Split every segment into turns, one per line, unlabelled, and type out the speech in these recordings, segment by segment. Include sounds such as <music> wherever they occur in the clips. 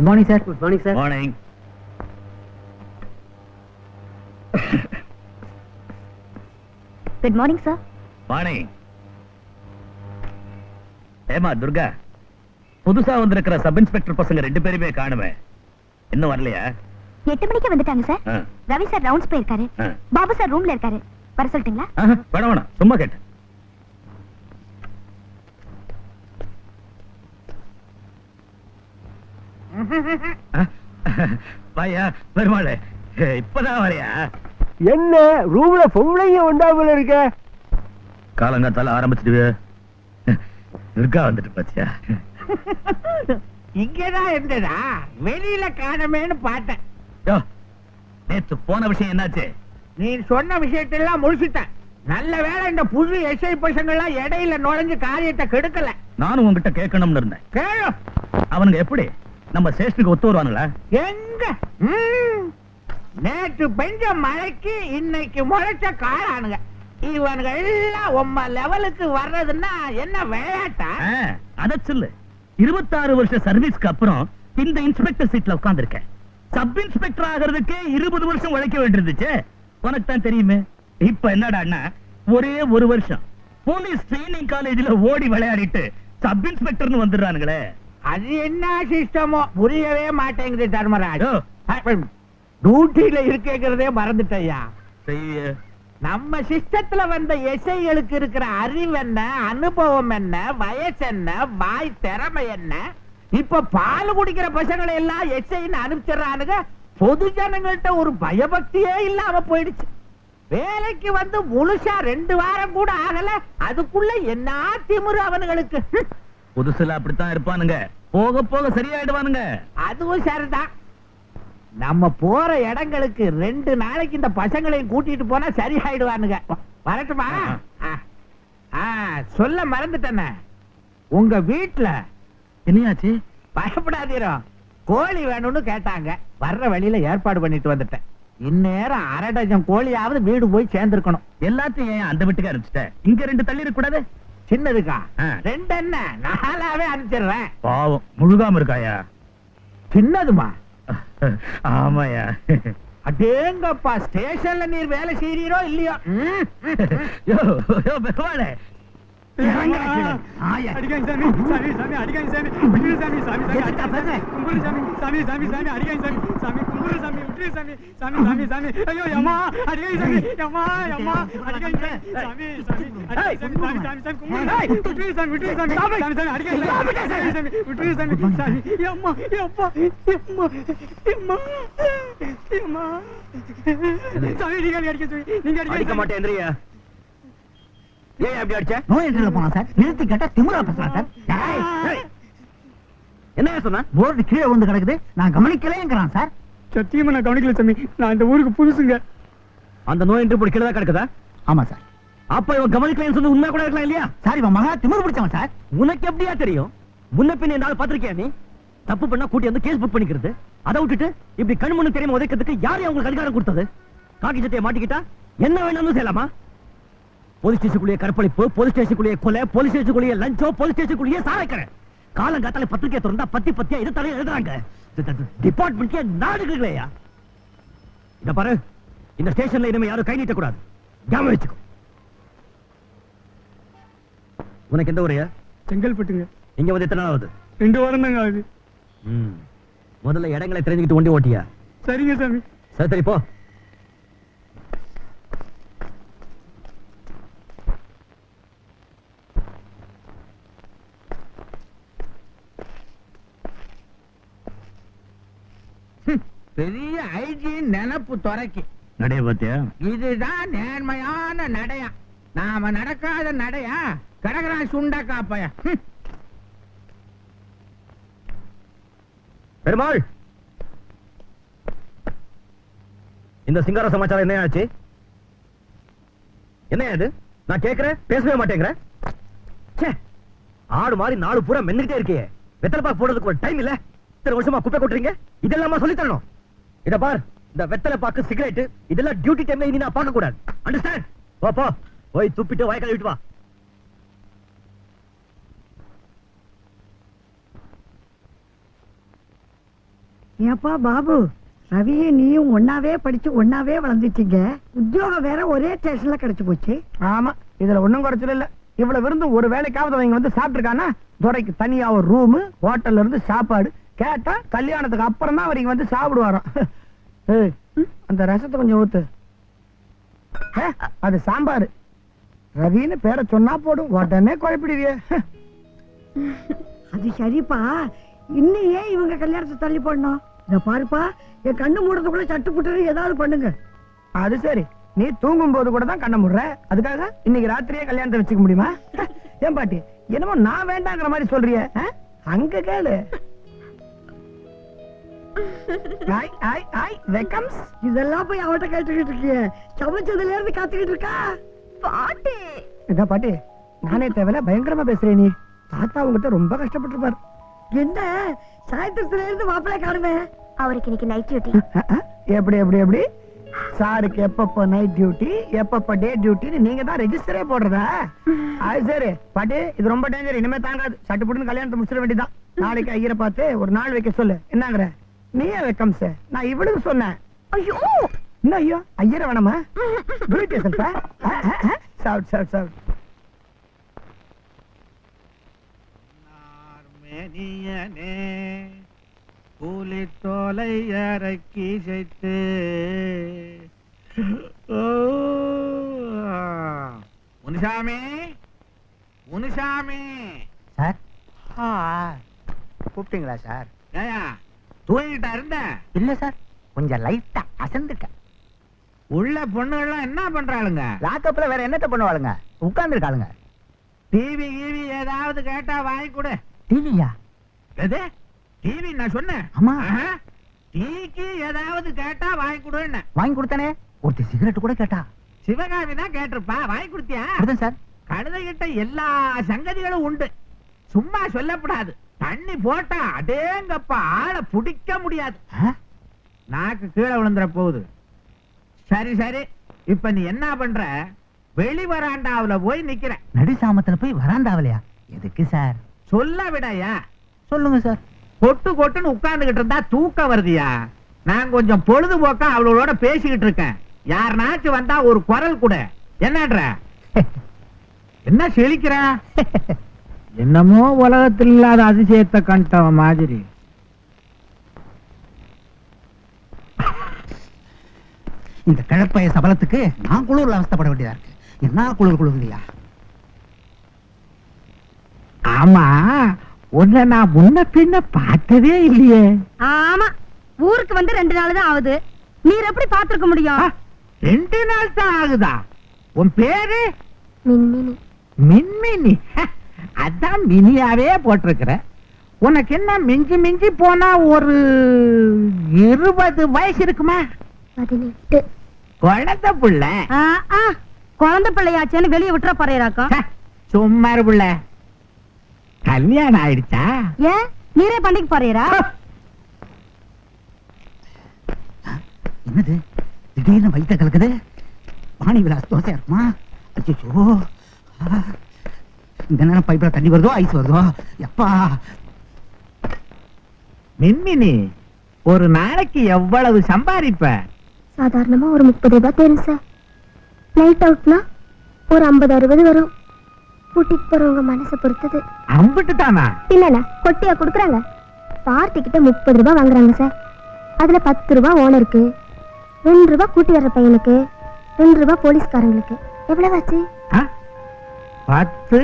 Good morning sir good morning sir
morning
good morning sir
morning ஏமா துர்கா புதுசா வந்திருக்கிற sub inspector பசங்க ரெண்டு பேருமே காணுமே. இன்னும் வரலையா?
எட்டு மணிக்கு வந்துட்டாங்க சார். ரவி சார் ரவுண்ட்ஸ் போயிருக்காரு. பாபு சார் ரூம்ல இருக்காரு. வர சொல்லட்டுங்களா?
வேணாம் வேணாம் சும்மா கேட்டேன். <laughs> வாயா பெருமாளே இப்பதான் வரையா?
என்ன ரூம்ல பொம்பளைங்க உண்டாமல இருக்க?
காலங்காத்தால ஆரம்பிச்சிட்டு துர்கா வந்துட்டு பாத்தியா?
இங்கதான் இருந்ததா வெளியில காணமேன்னு பார்த்தேன்.
நேத்து போன விஷயம் என்னாச்சு?
நீ சொன்ன விஷயத்தெல்லாம் முடிச்சிட்டேன் நல்ல வேளை இந்த புது எஸ்ஐ பசங்க எல்லாம் இடையில நுழைஞ்சு காரியத்தை கெடுக்கல.
நானும் உன்கிட்ட கேட்கணும்னு இருந்தேன்.
கேளு.
அவனுங்க எப்படி? நம்ம ஸ்டேஷனுக்கு ஒத்து வருவானுங்களா?
எங்க. நேற்று பெஞ்ச மழைக்கு இன்னைக்கு முளைச்ச காளானுங்க. இவனுங்க எல்லாம் உம்ம லெவலுக்கு வர்றதுன்னா என்ன விளையாட்டா?
அத சொல்லு. இருபத்தாறு வருஷ சர்வீஸ்க்கு அப்புறம் இந்த இன்ஸ்பெக்டர் சீட்ல உட்கார்ந்திருக்கேன். சப் இன்ஸ்பெக்டர் ஆகிறதுக்கே இருபது வருஷம் உழைக்க வேண்டியிருந்துச்சு. உனக்கு தான் தெரியுமே. இப்ப என்னடான்னா ஒரே ஒரு வருஷம். போலீஸ் ட்ரைனிங் காலேஜ்ல ஓடி விளையாடிட்டு சப் இன்ஸ்பெக்டர்னு வந்துடுறானுங்களே.
அது என்ன சிஸ்டமோ? புரியவே மாட்டேங்குது தர்மராஜ். டியூட்டியில இருக்கேங்கிறதே மறந்துட்டய்யா.
செய்ய.
நம்ம சிஸ்டத்துல வந்த எஸ்ஐகளுக்கு இருக்கிற அறிவு என்ன அனுபவம் என்ன வயசு என்ன வாய் திறமை என்ன? இப்ப பால் குடிக்கிற பசங்களை எல்லாம் எஸ்ஐன்னு அனுப்பிச்சிடறானுங்க. பொது ஜனங்கள்ட்ட ஒரு பயபக்தியே இல்லாம போயிடுச்சு. வேலைக்கு வந்து முழுசா ரெண்டு வாரம் கூட ஆகல. அதுக்குள்ள என்ன திமிரு அவனுங்களுக்கு?
புதுசுல அப்படித்தான் இருப்பானுங்க. போக போக சரியாயிடுவானுங்க.
அதுவும் சரிதான். நம்ம போற இடங்களுக்கு ரெண்டு நாளைக்கு இந்த பசங்களையும் கூட்டிட்டு போனா சரியாயிடுவானுங்க. வரட்டுமா? சொல்ல மறந்துட்டேனே. உங்க வீட்டுல
என்னையாச்சு?
பயப்படாதீரோ. கோழி வேணும்னு கேட்டாங்க. வர்ற வழியில ஏற்பாடு பண்ணிட்டு வந்துட்டேன். இந்நேரம் அரை டஜன் கோழியாவது வீடு போய் சேர்ந்திருக்கணும்.
எல்லாத்தையும் ஏன் அந்த வீட்டுக்கு அனுப்பிச்சிட்ட? இங்க ரெண்டு தள்ளி இருக்க கூடாது
சின்னதுக்கா. ரெண்டு என்ன நாலாவே அனுப்பிச்சிடுறேன்.
பாவம். முழுகாம இருக்காயா?
சின்னதுமா?
ஆமாயா.
அடேங்கப்பா ஸ்டேஷன்ல நீர் வேலை செய்றீரோ இல்லையோ?
பெருமாளே.
அடிக்காங்க சாமி சாமி சாமி அடிக்காங்க சாமி. சாமி சாமி சாமி சாமி சாமி சாமி சாமி சாமி. சாமி கும்பிடு சாமி விட்டுரு சாமி. சாமி சாமி சாமி. ஐயோ அம்மா அடிக்காங்க சாமி அம்மா அம்மா அடிக்காங்க சாமி சாமி சாமி. சாமி. சாமி சாமி சாமி கும்பிடு. சாமி விட்டுரு சாமி. விட்டுரு சாமி சாமி சாமி. அடிக்காங்க சாமி சாமி விட்டுரு சாமி சாமி. அம்மா அப்பா அம்மா அம்மா அம்மா சாமி நீங்க அடிக்க சாமி நீங்க அடிக்க
அடிக்க மாட்டேன் எந்திரியா? ஏன் அப்படி அடிச்ச?
நோய் என்ட்ரில போனா சார் நிறுத்தி கேட்டா திமுறா பேசுறான் சார்.
என்ன சொன்ன?
போர்டு கீழே வந்து கிடக்குது நான் கவனிக்கலேங்கிறான் சார்.
சத்தியமா நான் கவனிக்கல சாமி. நான் இந்த ஊருக்கு புதுசுங்க.
அந்த நோய் என்று பிடிக்கிறதா கிடக்குதா?
ஆமா சார்.
அப்ப இவன் கவனிக்கலன்னு சொல்லி உண்மை கூட இருக்கலாம் இல்லையா?
சார் இவன் மகா திமிரு பிடிச்சவன் சார்.
உனக்கு எப்படியா தெரியும்? முன்ன பின்ன என்னால பாத்திருக்கியா நீ? தப்பு பண்ணா கூட்டி வந்து கேஸ் புக் பண்ணிக்கிறது. அதை விட்டுட்டு இப்படி கண் முன்னு தெரியாம உதைக்கிறதுக்கு யார் உங்களுக்கு அதிகாரம் கொடுத்தது? காக்கி சட்டையை மாட்டிக்கிட்டா? என்ன வேணாலும் செய்யலாமா? போலீஸ் ஸ்டேஷனுக்குள்ளேயே கற்பழிப்பு போலீஸ் ஸ்டேஷனுக்குள்ளேயே கொலை போலீஸ் ஸ்டேஷனுக்குள்ளேயே லஞ்சம் போலீஸ் ஸ்டேஷனுக்குள்ளேயே சாரைக்கரை. காலங்காத்தால பத்திரிக்கை திறந்தா பத்தி பத்தியா இது தலையை எழுதுறாங்க. டிபார்ட்மெண்ட்க்கே நாடுகளையா இத பாரு. இந்த ஸ்டேஷன்ல இனிமே யாரும் கை நீட்டக்கூடாது ஞாபகம் வச்சுக்கோ உனக்கு எந்த ஊரையா
செங்கல்பட்டுங்க.
இங்க வந்து எத்தனை நாள் ஆகுது?
ரெண்டு வாரம் தாங்க ஆகுது.
முதல்ல இடங்களை தெரிஞ்சுக்கிட்டு வண்டி ஓட்டியா?
சரிங்க சாமி.
சரி சரி போ.
பெரிய ஐஜி நினப்பு துறைக்கு.
நடைய பாத்தியா?
இதுதான் நேர்மையான நடையா. நாம நடக்காத நடையா? கடகரான் சுண்டா காப்பையா.
பெருமாள்! இந்த சிங்கார சமாச்சாரம் என்ன ஆச்சு? என்ன இது? நான் கேக்குறேன் பேசவே மாட்டேங்கிற? ச்சே, ஆடு மாதிரி நாலு பூரா மென்னுகிட்டே இருக்கே. வெத்தலை பாக்கு போடுறதுக்கு ஒரு டைம் இல்ல? இத்தனை வருஷமா குப்பை கொட்டுறீங்க? இதெல்லாமா சொல்லி தரணும் இத பார் இந்த வெத்தலை பாக்கு சிகரெட் இதெல்லாம் டியூட்டி டைம்ல இனி நான் பார்க்க கூடாது அண்டர்ஸ்டாண்ட் போ போ. போய் துப்பிட்டு வாய் கழுவிட்டு வா.
ஏப்பா பாபு ரவியும் நீயும் ஒன்னாவே படிச்சு ஒன்னாவே வளர்ந்துட்டீங்க. உத்தியோகம் வேற ஒரே ஸ்டேஷன்ல கிடைச்சு போச்சு.
ஆமா இதுல ஒண்ணும் குறைச்சல இல்ல. இவ்வளவு விருந்து ஒரு வேலைக்காவது அவங்க வந்து சாப்பிட்டுருக்கானா துரைக்கு தனியா ஒரு ரூம் ஹோட்டல்ல இருந்து சாப்பாடு கேட்டா கல்யாணத்துக்கு அப்புறம் தான் அவர் இங்க வந்து சாப்பிடுவாராம். அந்த ரசத்தை கொஞ்சம் ஊத்து. அது சாம்பார். ரவின்னு பேரை சொன்னா போடும் உடனே குழப்பிடுவியே.
அது சரிப்பா. இன்னும் ஏன் இவங்க கல்யாணத்தை தள்ளி போடணும்? இத பாருப்பா என் கண்ணு மூடுறதுக்குள்ள சட்டு புட்டு ஏதாவது பண்ணுங்க.
அது சரி. நீ தூங்கும் போது கூட தான் கண்ண முடுற. அதுக்காக இன்னைக்கு ராத்திரியே கல்யாணத்தை வச்சுக்க முடியுமா? ஏன் பாட்டி என்னமோ நான் வேண்டாங்கிற மாதிரி சொல்றியே? அங்க கேளு. ஆய் ஆய் ஆய் வெக்கம்ஸ்
இதெல்லாம் போய் அவட்ட கேட்டுக்கிட்டு இருக்கியே. சமைச்சதுல இருந்து காத்துக்கிட்டு இருக்கா?
பாட்டி.
என்ன பாட்டி? நானே தேவையில்ல பயங்கரமா பேசுறேன் நீ. தாத்தா உங்ககிட்ட ரொம்ப கஷ்டப்பட்டிருப்பார்.
என்ன? சாயந்தரத்துல இருந்து மாப்பிள்ளை காணுமே.
அவருக்கு இன்னைக்கு நைட் <laughs> டியூட்டி
எப்படி எப்படி எப்படி? சாருக்கு எப்பப்ப நைட் டியூட்டி எப்பப்ப டே டியூட்டின்னு நீங்க தான் ரெஜிஸ்டரே போடுறதா? <laughs> அது சரி. பாட்டி இது ரொம்ப டேஞ்சர் இனிமே தாங்காது. சட்டு புட்டுன்னு கல்யாணத்தை முடிச்சிட வேண்டியதான் <laughs> நாளைக்கு ஐயரை பார்த்து ஒரு நாள் வைக்க சொல்லு. என்னங்கிற? நீயே வெக்கம் சார் நான் இவளுக்கு சொன்னேன்.
ஐயோ!
இன்னும் ஐயோ? ஐயரை வேணாமா? டூட்டி சொல்ற சவுட் சவுட் சவுட்
மேனியனே புலித்தோலை அரைக்கி செய்து. ஓ, முனுசாமி முனுசாமி.
சார் கூப்பிட்டீங்களா சார்
ஏயா? தூங்கிட்டா இருந்த.
இல்ல சார் கொஞ்சம் லைட்டா அசந்துட்டேன்
உள்ள பொண்ணுகள்லாம் என்ன பண்றாளுங்க?
லாக்கப்ல வேற என்னத்த பண்ணுவாளுங்க? உட்கார்ந்துருக்காளுங்க.
டிவி கீவி ஏதாவது கேட்டா வாங்கி கொடு.
டிவியா
எது? டிவி நான் சொன்னேன்.
ஆமா.
டீக்கு ஏதாவது கேட்டா வாங்கி கொடுன்னு.
வாங்கி கொடுத்தானே? ஒருத்தி சிகரெட் கூட கேட்டா.
சிவகாமி தான் கேட்டிருப்பா. வாங்கி கொடுத்தியா?
சார்.
கழுதைகிட்ட எல்லா சங்கதிகளும் உண்டு. சும்மா சொல்லப்படாது. தண்ணி போட்டா அடேங்கப்பா ஆளை பிடிக்க முடியாது? நாக்கு கீழே விழுந்துற போகுது. சரி சரி. இப்ப நீ என்ன பண்ற? வெளி வராண்டாவுல போய் நிக்கிற.
நடு சாமத்துல போய் வராண்டாவலையா? எதுக்கு சார்?
சொல்ல விடையா
சொல்லுங்க சார்.
கொட்டு கொட்டுன்னு உட்கார்ந்துகிட்டு இருந்தா தூக்கம் வருதியா? நான் கொஞ்சம் பொழுதுபோக்கா அவளோட பேசிக்கிட்டு இருக்கேன். யாருனாச்சும் வந்தா ஒரு குரல் கூட. என்னன்ற? <laughs> என்ன செழிக்கிற <laughs> என்னமோ உலகத்தில் இல்லாத அதிசயத்தை கண்டவ மாதிரி.
இந்த கிழப்பைய சபலத்துக்கு நான் குளிர்ல அவஸ்தைப்பட வேண்டியதா இருக்கு. என்ன குளிர் குளிர்லையா
ஆமா உன்னை நான் முன்ன பின்ன பார்த்ததே இல்லையே.
ஆமா ஊருக்கு வந்து ரெண்டு நாள் தான் ஆகுது. நீர் எப்படி பாத்துருக்க முடியும்?
ரெண்டு நாள் தான் ஆகுதா? உன் பேரு?
மின்மினி.
மின்மினி. அதான் மினியாவே போட்டிருக்கிற. உனக்கு என்ன மிஞ்சி மிஞ்சி போனா ஒரு இருபது வயசு இருக்குமா?
பதினெட்டு.
குழந்தை புள்ள.
குழந்தை பிள்ளையாச்சேன்னு வெளியே விட்டுற போறாக்கும்
ஹ, சும்மா புள்ள. கல்யாணம் ஆயிடுச்சா?
ஏன்? நீரே பண்ணிக்க போறீரா?
என்னது? திடீர்னு வயித்த கலக்குது? பாணி விலாஸ் தோசை இருக்குமா? அச்சோ இந்த நேரம் பைப்ல தண்ணி வருதோ ஐஸ் வருதோ? எப்பா?
மின்மினி ஒரு நாளைக்கு எவ்வளவு சம்பாதிப்ப?
சாதாரணமா ஒரு முப்பது ரூபாய் தேரும் சார். நைட் அவுட்னா ஒரு ஐம்பது அறுபது வரும். கூட்டிட்டு போறவங்க மனசை பொறுத்தது.
அம்பிட்டு தானா?
இல்லண்ணா கொட்டியா கொடுக்குறாங்க. பார்ட்டி கிட்ட முப்பது ரூபாய் வாங்குறாங்க சார். அதுல பத்து ரூபாய் ஓனருக்கு ரெண்டு ரூபாய் கூட்டி வர்ற பையனுக்கு ரெண்டு ரூபாய் போலீஸ்காரங்களுக்கு. எவ்வளவு ஆச்சு?
பத்து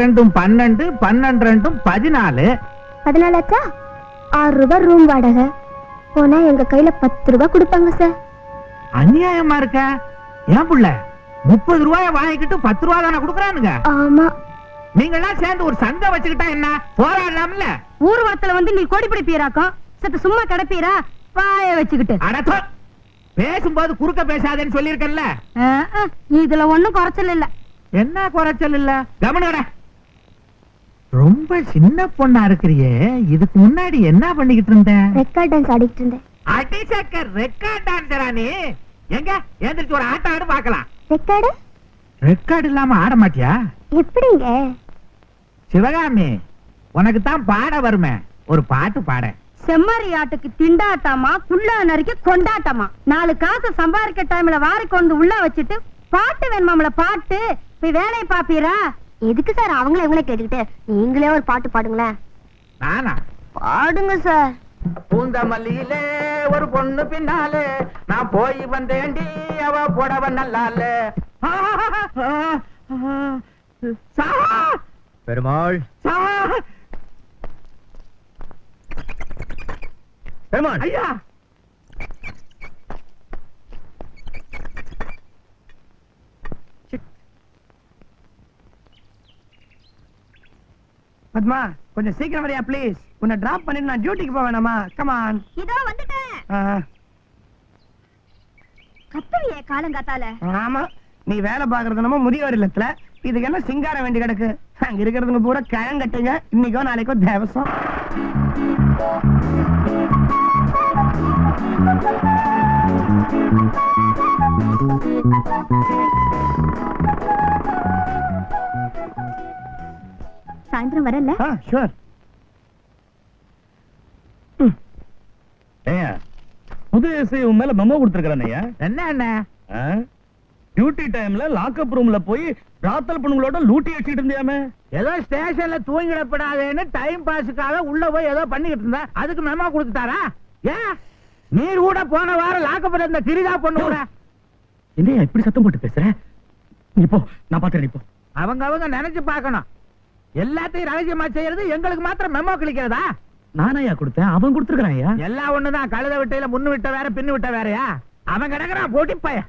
ரெண்டும் பன்னெண்டு பன்னெண்டு ரெண்டும் பதினாலு.
பதினாலு ஆச்சா ஆறு ரூபாய் ரூம் வாடகை. போனா எங்க கையில பத்து ரூபாய் கொடுப்பாங்க சார்
அநியாயமா இருக்க? ஏன் புள்ள? முப்பது ரூபாய வாங்கிக்கிட்டு பத்து ரூபா தானே கொடுக்குறானுங்க?
ஆமா.
நீங்க எல்லாம் சேர்ந்து ஒரு சங்கம் வச்சுக்கிட்டா என்ன? போராடலாம்ல?
ஊர்வலத்துல வந்து நீ கோடி பிடிப்பீராக்கும் சத்து சும்மா கிடப்பீரா? வாய வச்சுக்கிட்டு.
அடத்தோ பேசும்போது குறுக்க பேசாதேன்னு சொல்லியிருக்கேன்ல.
இதுல ஒண்ணும் குறைச்சல் இல்ல.
என்ன குறைச்சல் இல்ல? கவனிட ரொம்ப சின்ன பொண்ணா இருக்கிறியே. இதுக்கு முன்னாடி என்ன பண்ணிக்கிட்டு இருந்த
ரெக்கார்ட் டான்ஸ் ஆடிட்டு இருந்தேன்.
அடிசக்கர் ரெக்கார்ட் டான்சரா நீ? எங்க? எந்திரிச்சு ஒரு ஆட்டம் ஆடு பார்க்கலாம்.
ரெக்கார்டு
ரெக்கார்ட் இல்லாம ஆட மாட்டியா?
எப்படிங்க?
சிவகாமி உனக்கு தான் பாட வருமே. ஒரு பாட்டு பாட.
செம்மறி ஆட்டுக்கு திண்டாட்டமா குள்ள நறுக்கி கொண்டாட்டமா. நாலு காசு சம்பாதிக்க டைம்ல வாரி கொண்டு உள்ள வச்சுட்டு பாட்டு வேணுமாம்ல பாட்டு? போய் வேலையை பாப்பீரா?
எதுக்கு சார் அவங்கள இவங்கள கேட்டுக்கிட்டு? நீங்களே ஒரு பாட்டு பாடுங்களேன்.
நானா?
பாடுங்க சார்.
பூந்தமல்லியிலே ஒரு பொண்ணு பின்னாலே நான் போய் வந்தேண்டி அவ புடவ நல்லாலே.
பெருமாள். பெருமாள்.
ஐயா!
பத்மா கொஞ்சம் சீக்கிரம் வரியா ப்ளீஸ் உன்னை டிராப் பண்ணிட்டு நான் டியூட்டிக்கு போக வேணாமா? கமான்
இதோ வந்துட்டேன். கத்துவியே காலங்காத்தால.
ஆமா நீ வேலை பாக்குறது நம்ம முதியோர் இல்லத்துல. இதுக்கு என்ன சிங்காரம் வேண்டி கிடக்கு? அங்க இருக்கிறதுங்க பூரா கழங்கட்டுங்க. இன்னைக்கோ நாளைக்கோ தேவசம்.
சாயந்தரம் வரல?
ஆ ஷூர்
ஏய்யா, புது எஸ்ஐ உன் மேல மெமோ கொடுத்துருக்கானய்யா
என்ன என்ன
டியூட்டி டைம்ல லாக்அப் ரூம்ல போய் ராத்தல் பொண்ணுங்களோட லூட்டி அடிச்சிட்டு இருந்தியாமே?
ஏதோ ஸ்டேஷன்ல தூங்கிடப்படாதேன்னு டைம் பாஸுக்காக உள்ள போய் ஏதோ பண்ணிக்கிட்டு இருந்தா அதுக்கு மெமோ கொடுத்துட்டாரா? ஏன் நீர் கூட போன வாரம் லாக்கப்பட்ட இந்த கிரிதா பொண்ணு கூட.
என்னையா இப்படி சத்தம் போட்டு பேசுற? நீ போ நான் பாத்துறேன் இப்போ
அவங்க அவங்க நினைச்சு பார்க்கணும். எல்லாத்தையும் ரகசியமா செய்யறது எங்களுக்கு மாத்திரம் மெமோ கிளிக்கிறதா
நானாயா கொடுத்தேன். அவன் கொடுத்துருக்கான்
எல்லாம் ஒண்ணுதான். கழுத விட்டையில முன்னு விட்ட வேற பின்னு விட்ட வேறயா? அவன் கிடக்குறான் போட்டி பைய.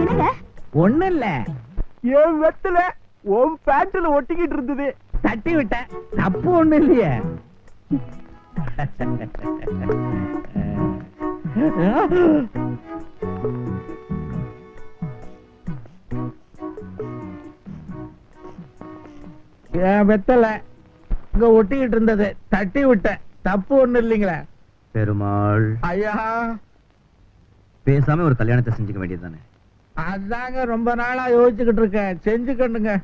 என்னங்க?
ஒண்ணு இல்ல.
என் வெத்துல உன் பேண்ட்ல ஒட்டிக்கிட்டு இருந்தது.
தட்டி விட்டேன். தப்பு ஒண்ணு இல்லையே. <laughs> வெத்தல? இங்க ஒட்டிக்கிட்டு இருந்தது. தட்டி விட்டேன். தப்பு ஒண்ணு இல்லைங்களே.
பெருமாள்.
ஐயா.
பேசாம ஒரு கல்யாணத்தை செஞ்சுக்க வேண்டியதுதானே?
அதாங்க ரொம்ப நாளா யோசிச்சுக்கிட்டு இருக்கேன். செஞ்சுக்கணுங்க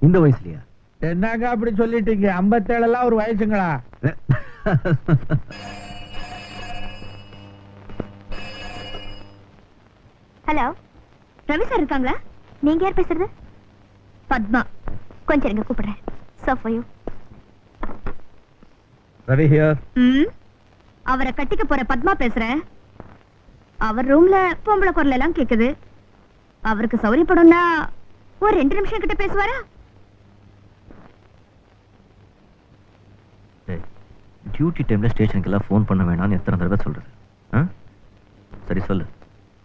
இந்த வயசுலயா?
என்னங்க அப்படி சொல்லிட்டீங்க? ஐம்பத்தேழு எல்லாம் ஒரு வயசுங்களா?
ஹலோ ரவி சார் இருக்காங்களா? நீங்க யார் பேசுறது? பத்மா. கொஞ்சம் இருங்க கூப்பிடுறேன். So far you
Ravi here
ம்? அவரை கட்டிக்க போற பத்மா பேசுறேன். அவர் ரூம்ல பொம்பளை குரல் எல்லாம் கேக்குது. அவருக்கு சௌரியப்படும்னா ஒரு ரெண்டு நிமிஷம் கிட்ட பேசுவாரா?
டியூட்டி டைம்ல ஸ்டேஷனுக்கு எல்லாம் ஃபோன் பண்ண வேணாம்னு எத்தனை தடவை சொல்றது? ஆ? சரி சொல்லு.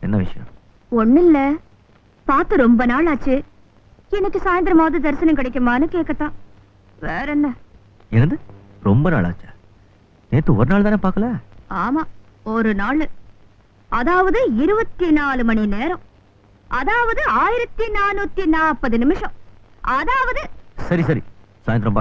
என்ன விஷயம்?
ஒண்ணு இல்ல பார்த்து ரொம்ப நாள் ஆச்சு. எனக்கு சாயந்தரமாவது தரிசனம் கிடைக்குமான்னு கேட்கத்தான் வேற என்ன?
என்னது? ரொம்ப நாள் ஆச்சா? நேத்து ஒரு நாள் தானே பார்க்கல?
ஆமா ஒரு நாள். அதாவது இருபத்தி நாலு மணி நேரம். அதாவது ஆயிரத்தி நானூத்தி நாற்பது நிமிஷம். அதாவது
சரி சரி. சாயந்தரம்